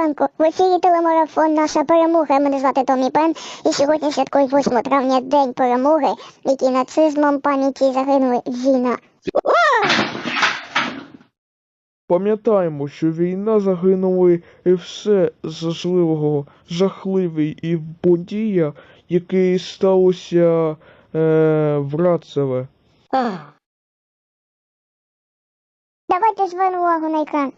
В ефірі телемарафон Наша перемога. Мене звати Томі Пен. І сьогодні святкують 8 травня День перемоги, який нацизмом пам'яті загинули Зіна. Пам'ятаємо, що війна загинули і все зажливого, жахливий і подія, який сталося е, в Рацеве. Давайте звернемо увагу на екран.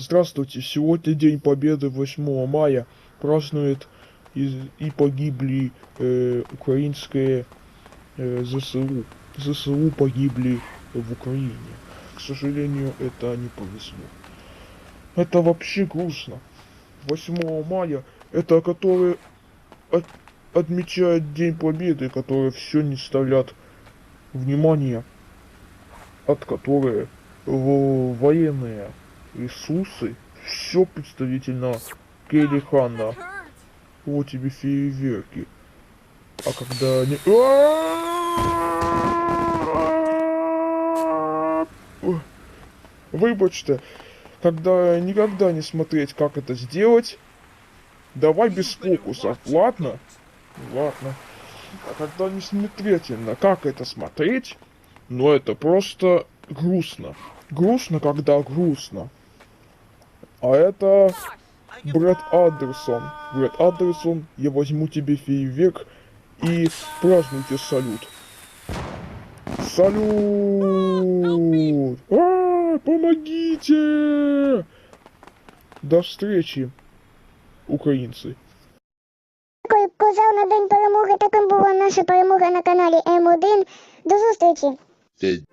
Здравствуйте, сегодня День Победы 8 мая празднует и, и погибли э, украинские э, ЗСУ. ЗСУ погибли в Украине. К сожалению, это не повезло. Это вообще грустно. 8 мая, это который от- отмечает День Победы, которые все не ставят внимания, от которые в- военные ресурсы, все представительно Келли Ханна. Вот тебе фейерверки. А когда они... Ой, Выбачьте, когда никогда не смотреть, как это сделать, давай без фокусов, ладно? Ладно. А когда не смотреть, на как это смотреть, ну это просто грустно. Грустно, когда грустно. А это Брэд Андерсон. Брэд Андерсон, я возьму тебе фейерверк и празднуйте салют. Салют! А, помогите! До встречи, украинцы. Дякую, козел на День перемоги. Таким була наша перемога на каналі М1. До зустрічі! Пять.